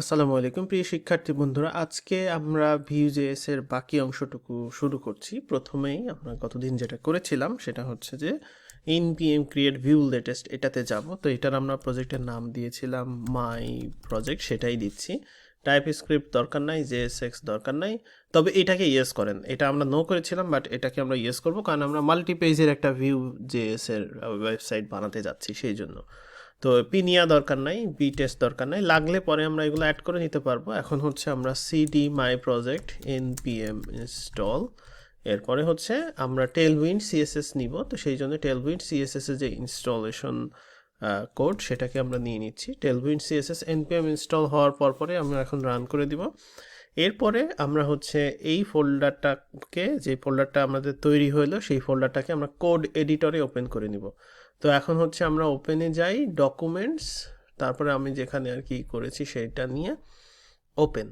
আসসালামু আলাইকুম, প্রিয় শিক্ষার্থী বন্ধুরা। আজকে আমরা ভিউজেএস এর বাকি অংশটুকু শুরু করছি। প্রথমেই আমরা গতদিন যেটা করেছিলাম, সেটা হচ্ছে যে এনপিএম ক্রিয়েট ভিউ লেটেস্ট এটাতে যাব। তো এটার আমরা প্রজেক্টের নাম দিয়েছিলাম মাই প্রজেক্ট সেটাই দিচ্ছি। টাইপ স্ক্রিপ্ট দরকার নাই জেএসএক্স দরকার নাই। তবে এটাকে ইয়েস করেন। এটা আমরা নো করেছিলাম বাট এটাকে আমরা ইয়েস করব, কারণ আমরা মাল্টি পেজের একটা ভিউ জেএস এর ওয়েবসাইট বানাতে যাচ্ছি, সেই জন্য। তো পিনিয়া দরকার নাই বি টেস্ট দরকার নাই। লাগলে পরে আমরা এগুলো অ্যাড করে নিতে পারব। এখন হচ্ছে আমরা CD my project N P M install এরপরে হচ্ছে আমরা টেল টেলউইন্ড সিএসএস নিব। তো সেই জন্য টেলউইন্ড সিএসএস এর যে ইনস্টলেশন কোড সেটাকে আমরা নিয়ে নিচ্ছি। Tail Tailwind CSS NPM install হওয়ার পর পরে আমরা এখন রান করে দিব। এরপরে আমরা হচ্ছে এই ফোল্ডারটাকে যে ফোল্ডারটা আমাদের তৈরি হলো সেই ফোল্ডারটাকে আমরা কোড এডিটরে ওপেন করে নিব। তো এখন হচ্ছে আমরা ওপেনে যাই ডকুমেন্টস তারপরে আমি যেখানে আর কি করেছি সেইটা নিয়ে ওপেন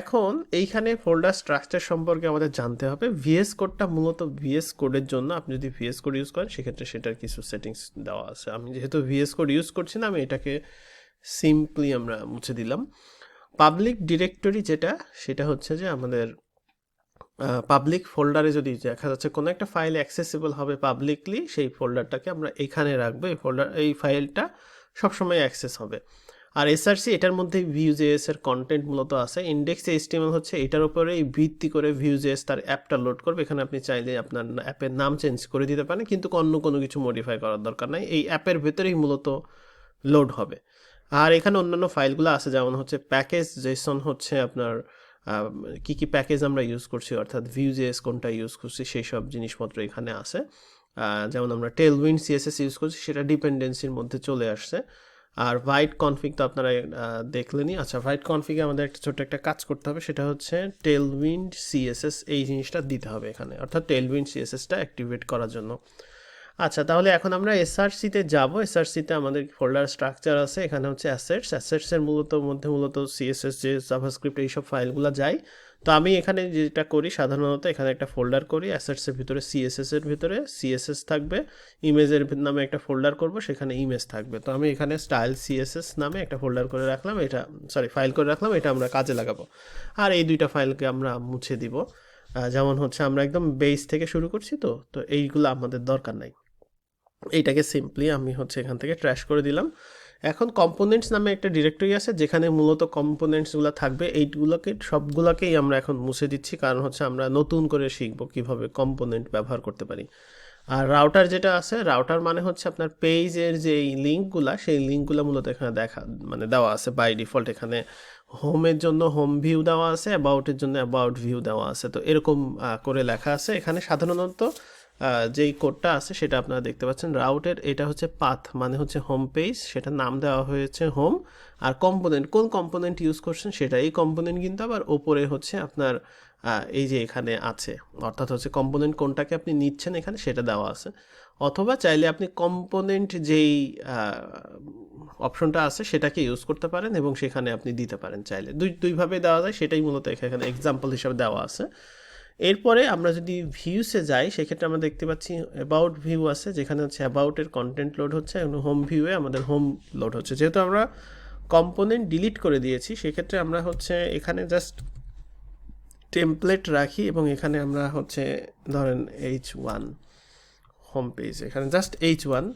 এখন এইখানে ফোল্ডার স্ট্রাকচার সম্পর্কে আমাদের জানতে হবে। ভিএস কোডটা মূলত ভিএস কোডের জন্য আপনি যদি ভিএস কোড ইউজ করেন, সেক্ষেত্রে সেটার কিছু সেটিংস দেওয়া আছে। আমি যেহেতু ভিএস কোড ইউজ করছি না, আমি এটাকে সিম্পলি আমরা মুছে দিলাম। পাবলিক ডিরেক্টরি যেটা, সেটা হচ্ছে যে আমাদের পাবলিক ফোল্ডারে যদি দেখা যাচ্ছে কোনো একটা ফাইল অ্যাক্সেসিবল হবে পাবলিকলি সেই ফোল্ডারটাকে আমরা এখানে রাখব। এই ফোল্ডার এই ফাইলটা সবসময় অ্যাক্সেস হবে। আর এসআরসি এটার মধ্যে ভিউজেএস এর কন্টেন্ট মূলত আছে। ইন্ডেক্স এইচটিএমএল হচ্ছে এটার উপরেই ভিত্তি করে ভিউজেএস তার অ্যাপটা লোড করবে। এখানে আপনি চাইলে আপনার অ্যাপের নাম চেঞ্জ করে দিতে পারেন, কিন্তু অন্য কোনো কিছু মডিফাই করার দরকার নাই। এই অ্যাপের ভেতরেই মূলত লোড হবে। আর এখানে অন্যান্য ফাইলগুলো আছে, যেমন হচ্ছে প্যাকেজ জেসন হচ্ছে আপনার কি কি প্যাকেজ আমরা ইউজ করছি, অর্থাৎ ভিউজেস কোনটা ইউজ করছি সেই সব জিনিসপত্র এখানে আছে। যেমন আমরা টেলউইন্ড সিএসএস ইউজ করছি, সেটা ডিপেন্ডেন্সির মধ্যে চলে আসছে। আর হোয়াইট কনফিগ তো আপনারা দেখলেনই। আচ্ছা হোয়াইট কনফিগে আমাদের একটা ছোট একটা কাজ করতে হবে, সেটা হচ্ছে টেলউইন্ড সিএসএস এই জিনিসটা দিতে হবে এখানে। অর্থাৎ টেলউইন্ড সিএসএসটা অ্যাক্টিভেট করার জন্য। আচ্ছা তাহলে এখন আমরা এসআরসিতে যাব। এসআরসিতে আমাদের ফোল্ডার স্ট্রাকচার আছে, এখানে হচ্ছে অ্যাসেটস অ্যাসেটসের মূলত, মধ্যে মূলত সিএসএস যে জাভাস্ক্রিপ্ট এইসব ফাইলগুলো যায় তো আমি এখানে যেটা করি, সাধারণত এখানে একটা ফোল্ডার করি অ্যাসেটসের ভিতরে সিএসএস এর ভিতরে সিএসএস থাকবে ইমেজের নামে একটা ফোল্ডার করব, সেখানে ইমেজ থাকবে। তো আমি এখানে স্টাইল সিএসএস নামে একটা ফোল্ডার করে রাখলাম, এটা সরি ফাইল করে রাখলাম, এটা আমরা কাজে লাগাবো। আর এই দুইটা ফাইলকে আমরা মুছে দিব। যেমন হচ্ছে আমরা একদম বেস থেকে শুরু করছি তো তো এইগুলো আমাদের দরকার নাই। এইটাকে সিম্পলি আমি হচ্ছে এখান থেকে ট্র্যাশ করে দিলাম। এখন কম্পোনেন্টস নামে একটা ডিরেক্টরি আছে, যেখানে মূলত কম্পোনেন্টসগুলো থাকবে। এইগুলোকে, সবগুলোকেই আমরা এখন মুছে দিচ্ছি, কারণ হচ্ছে আমরা নতুন করে শিখব কীভাবে কম্পোনেন্ট ব্যবহার করতে পারি। আর রাউটার যেটা আছে রাউটার মানে হচ্ছে আপনার পেজের যে লিঙ্কগুলো সেই লিঙ্কগুলো মূলত এখানে দেখা মানে দেওয়া আছে বাই ডিফল্ট এখানে হোমের জন্য হোম ভিউ দেওয়া আছে অ্যাবাউটের জন্য অ্যাবাউট ভিউ দেওয়া আছে। তো এরকম করে লেখা আছে। এখানে সাধারণত যেই কোডটা আছে সেটা আপনারা দেখতে পাচ্ছেন। রাউটের এটা হচ্ছে পাথ মানে হচ্ছে হোম পেজ সেটা নাম দেওয়া হয়েছে হোম আর কম্পোনেন্ট কোন কম্পোনেন্ট ইউজ করছেন সেটা, এই কম্পোনেন্ট কিন্তু আবার ওপরে হচ্ছে আপনার এই যে এখানে আছে। অর্থাৎ হচ্ছে কম্পোনেন্ট কোনটাকে আপনি নিচ্ছেন এখানে সেটা দেওয়া আছে। অথবা চাইলে আপনি কম্পোনেন্ট যেই অপশনটা আছে সেটাকে ইউজ করতে পারেন এবং সেখানে আপনি দিতে পারেন চাইলে। দুই, দুইভাবে দেওয়া যায়, সেটাই মূলত এখানে এক্সাম্পল হিসাবে দেওয়া আছে। এরপরে আমরা যদি ভিউসে যাই, সেক্ষেত্রে আমরা দেখতে পাচ্ছি অ্যাবাউট ভিউ আছে, যেখানে হচ্ছে অ্যাবাউটের কন্টেন্ট লোড হচ্ছে, এবং হোম ভিউয়ে আমাদের হোম লোড হচ্ছে। যেহেতু আমরা কম্পোনেন্ট ডিলিট করে দিয়েছি, সেক্ষেত্রে আমরা হচ্ছে এখানে জাস্ট টেমপ্লেট রাখি, এবং এখানে আমরা হচ্ছে ধরেন এইচ ওয়ান হোম পেজ এখানে just H one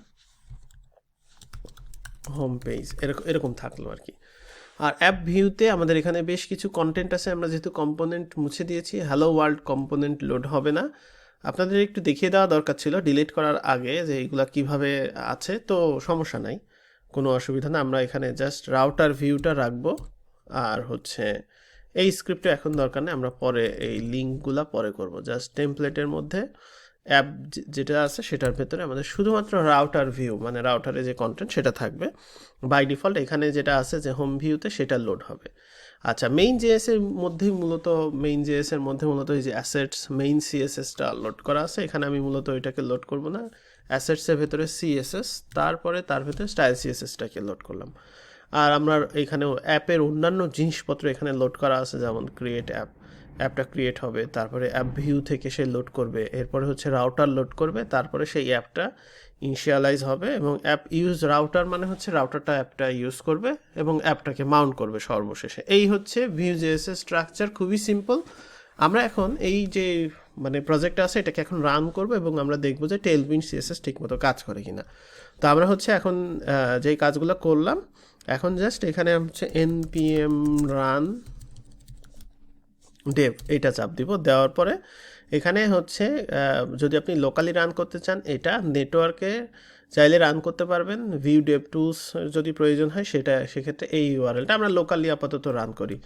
home page এরকম এরকম থাকল আর কি। আর অ্যাপ ভিউতে আমাদের এখানে বেশ কিছু কন্টেন্ট আছে। আমরা যেহেতু কম্পোনেন্ট মুছে দিয়েছি হ্যালো ওয়ার্ল্ড কম্পোনেন্ট লোড হবে না। আপনাদের একটু দেখিয়ে দেওয়া দরকার ছিল ডিলিট করার আগে যে এইগুলো কীভাবে আছে, তো সমস্যা নাই, কোনো অসুবিধা না। আমরা এখানে জাস্ট রাউটার ভিউটা রাখব। আর হচ্ছে এই স্ক্রিপ্টটা এখন দরকার নেই, আমরা পরে এই লিঙ্কগুলো পরে করব। জাস্ট টেমপ্লেটের মধ্যে অ্যাপ যেটা আছে সেটার ভেতরে আমাদের শুধুমাত্র রাউটার ভিউ মানে রাউটারে যে কন্টেন্ট সেটা থাকবে। বাই ডিফল্ট এখানে যেটা আছে যে হোম ভিউতে সেটা লোড হবে। আচ্ছা মেইন জেএস এর মধ্যেই মূলত মেইন জেএস এর মধ্যে মূলত এই যে অ্যাসেটস মেইন সিএসএসটা লোড করা আছে। এখানে আমি মূলত ওইটাকে লোড করব না। অ্যাসেটসের ভেতরে সিএসএস তারপরে তার ভেতরে স্টাইল সিএসএসটাকে লোড করলাম। আর আমরা এখানে অ্যাপের অন্যান্য জিনিসপত্র এখানে লোড করা আছে, যেমন ক্রিয়েট অ্যাপ অ্যাপটা ক্রিয়েট হবে। তারপরে অ্যাপ ভিউ থেকে সে লোড করবে। এরপরে হচ্ছে রাউটার লোড করবে। তারপরে সেই অ্যাপটা ইনিশিয়ালাইজ হবে এবং অ্যাপ ইউজ রাউটার মানে হচ্ছে রাউটারটা অ্যাপটা ইউজ করবে এবং অ্যাপটাকে মাউন্ট করবে সর্বশেষে। এই হচ্ছে ভিউ জেএসএস স্ট্রাকচার খুবই সিম্পল আমরা এখন এই যে মানে প্রজেক্ট আছে, এটাকে এখন রান করব এবং আমরা দেখব যে টেলবিন সিএসএস ঠিকমতো কাজ করে কিনা। তো আমরা হচ্ছে এখন যেই কাজগুলো করলাম, এখন জাস্ট এখানে হচ্ছে এনপিএম রান ডেভ এটা চাপ দিব। দেওয়ার পরে এখানে হচ্ছে যদি আপনি লোকালি রান করতে চান, এটা নেটওয়ার্কে চাইলে রান করতে পারবেন। ভিউ ডেভ টুলস যদি প্রয়োজন হয়, সেটা, সেক্ষেত্রে এই ইউআরএলটা আমরা লোকালি আপাতত রান করি।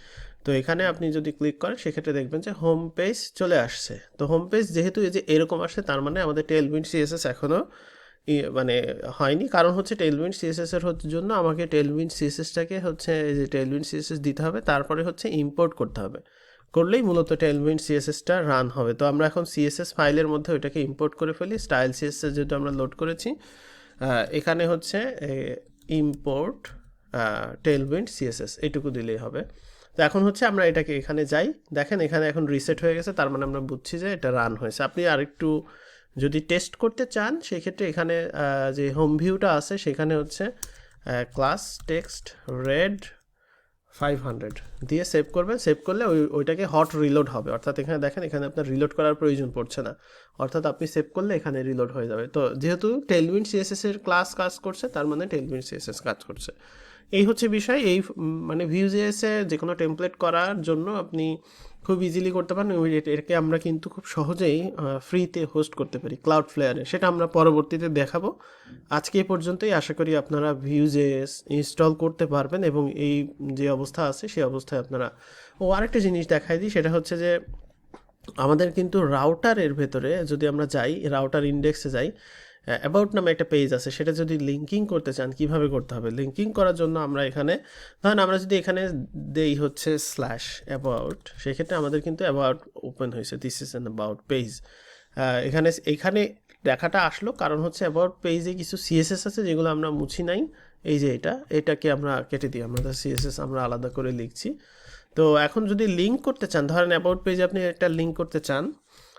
তো এখানে আপনি যদি ক্লিক করেন, সেক্ষেত্রে দেখবেন যে হোম পেজ চলে আসছে। তো হোম পেজ যেহেতু এই যে এরকম আসছে, তার মানে আমাদের টেলবিন সিএসএস এখনও মানে হয়নি। কারণ হচ্ছে টেলউইন সিএসএস এর হচ্ছে জন্য আমাকে টেলউইন সিএসএসটাকে হচ্ছে যে টেলউইন সিএসএস দিতে হবে। তারপরে হচ্ছে ইম্পোর্ট করতে হবে। করলেই মূলত টেলউইন সিএসএসটা রান হবে। তো আমরা এখন সিএসএস ফাইলের মধ্যে ওইটাকে ইম্পোর্ট করে ফেলি। স্টাইল সিএসএস যেহেতু আমরা লোড করেছি এখানে হচ্ছে ইম্পোর্ট টেলউইন সিএসএস এটুকু দিলেই হবে। তো এখন হচ্ছে আমরা এটাকে এখানে যাই। দেখেন এখানে এখন রিসেট হয়ে গেছে, তার মানে আমরা বুঝছি যে এটা রান হয়েছে। আপনি আরেকটু যদি টেস্ট করতে চান, সেক্ষেত্রে এখানে যে হোম ভিউটা আছে, সেখানে হচ্ছে class text red five hundred দিয়ে সেভ করবেন সেভ করলে ওই, ওইটাকে হট রিলোড হবে। অর্থাৎ এখানে দেখেন, এখানে আপনার রিলোড করার প্রয়োজন পড়ছে না। অর্থাৎ আপনি সেভ করলে এখানে রিলোড হয়ে যাবে। তো যেহেতু টেলউইন সিএসএস এর ক্লাস কাজ করছে, তার মানে টেলউইন সিএসএস কাজ করছে। এই হচ্ছে বিষয়। এই মানে ভিউজেস এ যে কোনো টেমপ্লেট করার জন্য আপনি খুব ইজিলি করতে পারেন এটাকে আমরা কিন্তু খুব সহজেই ফ্রিতে হোস্ট করতে পারি ক্লাউড ফ্লেয়ারে সেটা আমরা পরবর্তীতে দেখাবো। আজকে এই পর্যন্তই। আশা করি আপনারা ভিউজেস ইনস্টল করতে পারবেন এবং এই যে অবস্থা আছে সেই অবস্থায় আপনারা ও আরেকটা জিনিস দেখাই দিই, সেটা হচ্ছে যে আমাদের কিন্তু রাউটারের ভেতরে যদি আমরা যাই রাউটার ইন্ডেক্সে যাই অ্যাবাউট নামে একটা পেজ আছে, সেটা যদি লিঙ্কিং করতে চান, কীভাবে করতে হবে? লিঙ্কিং করার জন্য আমরা এখানে, ধরেন আমরা যদি এখানে দেই হচ্ছে স্ল্যাশ অ্যাবাউট সেক্ষেত্রে আমাদের কিন্তু অ্যাবাউট ওপেন হয়েছে। This is an about page এখানে এখানে দেখাটা আসলো, কারণ হচ্ছে অ্যাবাউট পেজে কিছু সিএসএস আছে, যেগুলো আমরা মুছি নাই। এই যে এটা, এটাকে আমরা কেটে দিই। আমাদের সিএসএস আমরা আলাদা করে লিখছি। তো এখন যদি লিঙ্ক করতে চান, ধরেন অ্যাবাউট পেজে আপনি একটা লিঙ্ক করতে চান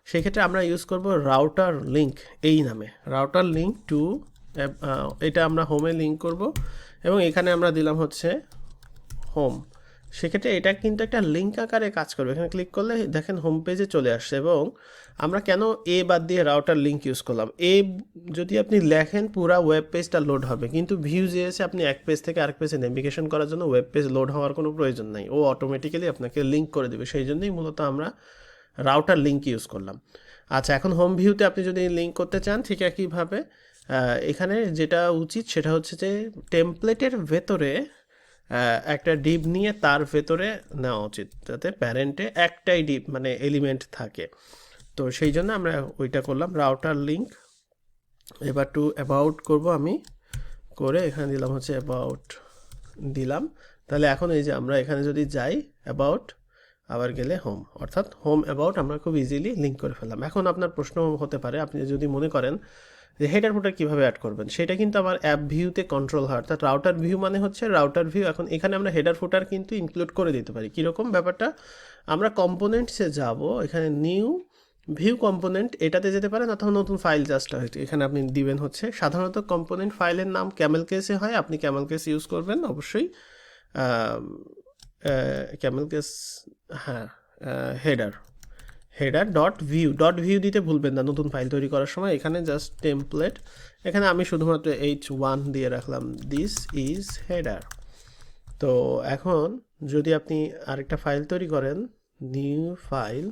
সেক্ষেত্রে আমরা ইউজ করব রাউটার লিঙ্ক এই নামে। রাউটার লিঙ্ক টু এটা আমরা হোমে লিঙ্ক করব এবং এখানে আমরা দিলাম হচ্ছে হোম সেক্ষেত্রে এটা কিন্তু একটা লিঙ্ক আকারে কাজ করবে। এখানে ক্লিক করলে দেখেন হোম পেজে চলে আসছে এবং আমরা কেন এ বাদ দিয়ে রাউটার লিঙ্ক ইউজ করলাম? এ যদি আপনি লেখেন পুরা ওয়েব পেজটা লোড হবে, কিন্তু ভিউ যে এসে আপনি এক পেজ থেকে আরেক পেজে নেভিগেশন করার জন্য ওয়েব পেজ লোড হওয়ার কোনো প্রয়োজন নাই। ও অটোমেটিক্যালি আপনাকে লিঙ্ক করে দেবে। সেই জন্যই মূলত আমরা রাউটার লিঙ্ক ইউজ করলাম। আচ্ছা এখন হোম ভিউতে আপনি যদি লিঙ্ক করতে চান, ঠিক একইভাবে এখানে যেটা উচিত সেটা হচ্ছে যে টেমপ্লেটের ভেতরে একটা ডিপ নিয়ে তার ভেতরে নেওয়া উচিত। যাতে প্যারেন্টে একটাই ডিপ মানে এলিমেন্ট থাকে। তো সেই জন্য আমরা ওইটা করলাম রাউটার লিঙ্ক এবার টু অ্যাবাউট করব আমি। করে এখানে দিলাম হচ্ছে অ্যাবাউট দিলাম। তাহলে এখন এই যে আমরা এখানে যদি যাই অ্যাবাউট আবার গেলে হোম অর্থাৎ হোম অ্যাবাউট আমরা খুব ইজিলি লিঙ্ক করে ফেললাম। এখন আপনার প্রশ্ন হতে পারে, আপনি যদি মনে করেন যে হেডার ফুটার কীভাবে অ্যাড করবেন, সেটা কিন্তু আমার অ্যাপ ভিউতে কন্ট্রোল হয়। অর্থাৎ রাউটার ভিউ মানে হচ্ছে রাউটার ভিউ এখন এখানে আমরা হেডার ফুটার কিন্তু ইনক্লুড করে দিতে পারি। কীরকম ব্যাপারটা? আমরা কম্পোনেন্টসে যাব, এখানে নিউ ভিউ কম্পোনেন্ট এটাতে যেতে পারেন অথবা নতুন ফাইল জাস্ট হয়তো এখানে আপনি দিবেন হচ্ছে সাধারণত কম্পোনেন্ট ফাইলের নাম ক্যামেল কেসে হয়। আপনি ক্যামেল কেস ইউজ করবেন, অবশ্যই ক্যামেল কেস হ্যাঁ header header dot view dot view দিতে ভুলবেন না নতুন ফাইল তৈরি করার সময়। এখানে জাস্ট টেমপ্লেট এখানে আমি শুধুমাত্র এইচ ওয়ান দিয়ে রাখলাম দিস ইজ হেডার তো এখন যদি আপনি আরেকটা ফাইল তৈরি করেন new file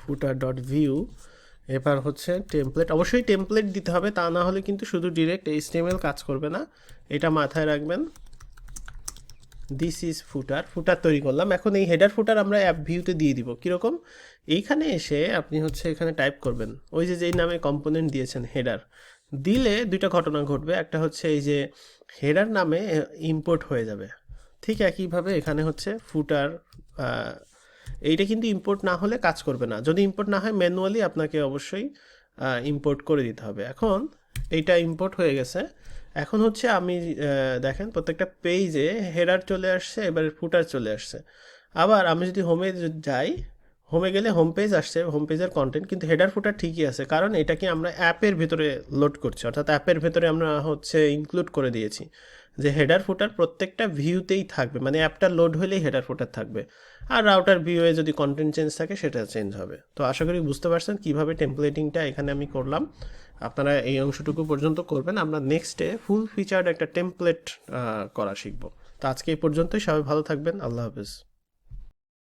footer dot view এবার হচ্ছে টেমপ্লেট অবশ্যই টেমপ্লেট দিতে হবে, তা না হলে কিন্তু শুধু ডিরেক্ট এইচটিএমএল কাজ করবে না। এটা মাথায় রাখবেন। দিস ইজ ফুটার ফুটার তৈরি করলাম। এখন এই হেডার ফুটার আমরা অ্যাপ ভিউতে দিয়ে দিব। কীরকম? এইখানে এসে আপনি হচ্ছে এখানে টাইপ করবেন। ওই যে যেই নামে কম্পোনেন্ট দিয়েছেন হেডার দিলে দুইটা ঘটনা ঘটবে। একটা হচ্ছে এই যে হেডার নামে ইম্পোর্ট হয়ে যাবে। ঠিক একইভাবে এখানে হচ্ছে ফুটার এইটা কিন্তু ইম্পোর্ট না হলে কাজ করবে না। যদি ইম্পোর্ট না হয় ম্যানুয়ালি আপনাকে অবশ্যই ইম্পোর্ট করে দিতে হবে। এখন এইটা ইম্পোর্ট হয়ে গেছে। এখন হচ্ছে আমি দেখেন প্রত্যেকটা পেজে হেডার চলে আসছে, এবার ফুটার চলে আসছে। আবার আমি যদি হোমে যাই হোমে গেলে হোম পেজ আসছে হোম পেজের কন্টেন্ট কিন্তু হেডার ফুটার ঠিকই আছে। কারণ এটাকে আমরা অ্যাপের ভেতরে লোড করছি, অর্থাৎ অ্যাপের ভেতরে আমরা হচ্ছে ইনক্লুড করে দিয়েছি যে হেডার ফুটার প্রত্যেকটা ভিউতেই থাকবে মানে অ্যাপটা লোড হলেই হেডার ফুটার থাকবে। আর রাউটার ভিউয়ে যদি কন্টেন্ট চেঞ্জ থাকে, সেটা চেঞ্জ হবে। তো আশা করি বুঝতে পারছেন কীভাবে টেমপ্লেটিংটা এখানে আমি করলাম। আপনারা এই অংশটুকু পর্যন্ত করবেন, আমরা নেক্সটে ফুল ফিচার্ড একটা টেমপ্লেট করা শিখব। তো আজকে এই পর্যন্তই, সবাই ভালো থাকবেন, আল্লাহ হাফেজ।